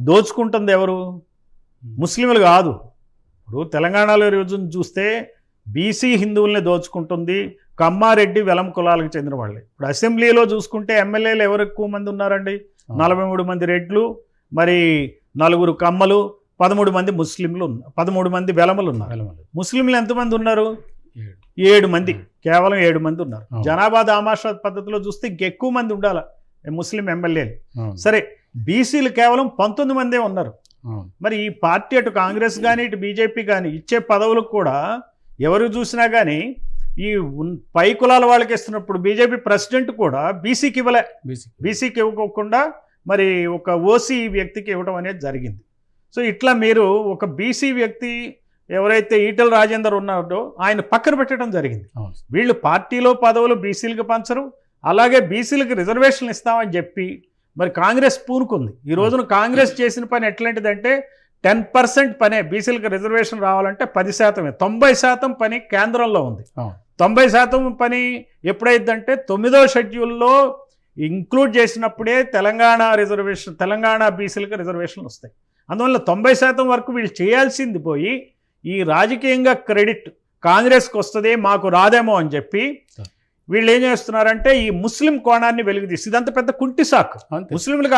దోచుకుంటుంది ఎవరు? ముస్లింలు కాదు. ఇప్పుడు తెలంగాణలో రోజు చూస్తే బీసీ హిందువుల్ని దోచుకుంటుంది. కమ్మారెడ్డి వెలం కులాలకు చెందిన వాళ్ళే. ఇప్పుడు అసెంబ్లీలో చూసుకుంటే ఎమ్మెల్యేలు ఎవరు ఎక్కువ మంది ఉన్నారండి? నలభై మూడు మంది రెడ్లు మరి నలుగురు కమ్మలు పదమూడు మంది ముస్లింలు ఉన్నారు పదమూడు మంది వెలమలు ఉన్నారు. వెలమలు. ముస్లింలు ఎంతమంది ఉన్నారు? ఏడు. మంది. కేవలం ఏడు మంది ఉన్నారు. జనాభా దామాషా పద్ధతిలో చూస్తే ఇంకెక్కువ మంది ఉండాలి. ముస్లిం ఎమ్మెల్యేలు. సరే బీసీలు కేవలం పంతొమ్మిది మందే ఉన్నారు. మరి ఈ పార్టీ అటు కాంగ్రెస్ కానీ ఇటు బీజేపీ కానీ ఇచ్చే పదవులకు కూడా ఎవరు చూసినా కానీ ఈ పై కులాల వాళ్ళకి ఇస్తున్నప్పుడు బీజేపీ ప్రెసిడెంట్ కూడా బీసీకి ఇవ్వలే బీసీ. బీసీకి ఇవ్వకుండా మరి ఒక ఓసీ వ్యక్తికి ఇవ్వడం అనేది జరిగింది సో ఇట్లా మీరు ఒక బీసీ వ్యక్తి ఎవరైతే ఈటల రాజేందర్ ఉన్నాడో ఆయన పక్కన పెట్టడం జరిగింది. వీళ్ళు పార్టీలో పదవులు బీసీలకు పంచరు అలాగే బీసీలకు రిజర్వేషన్లు ఇస్తామని చెప్పి మరి కాంగ్రెస్ పూనుకుంది. ఈ రోజున కాంగ్రెస్ చేసిన పని ఎట్లాంటిదంటే టెన్ పర్సెంట్ పనే బీసీలకు రిజర్వేషన్ రావాలంటే పది శాతమే. తొంభై శాతం పని కేంద్రంలో ఉంది. తొంభై శాతం పని ఎప్పుడైందంటే తొమ్మిదో షెడ్యూల్లో ఇంక్లూడ్ చేసినప్పుడే తెలంగాణ రిజర్వేషన్ తెలంగాణ బీసీలకు రిజర్వేషన్లు వస్తాయి. అందువల్ల తొంభై శాతం వరకు వీళ్ళు చేయాల్సింది పోయి ఈ రాజకీయంగా క్రెడిట్ కాంగ్రెస్కి వస్తుంది మాకు రాదేమో అని చెప్పి వీళ్ళు ఏం చేస్తున్నారంటే ఈ ముస్లిం కోణాన్ని వెలుగుతీసి ఇదంతా పెద్ద కుంటి సాకు. ముస్లింలకు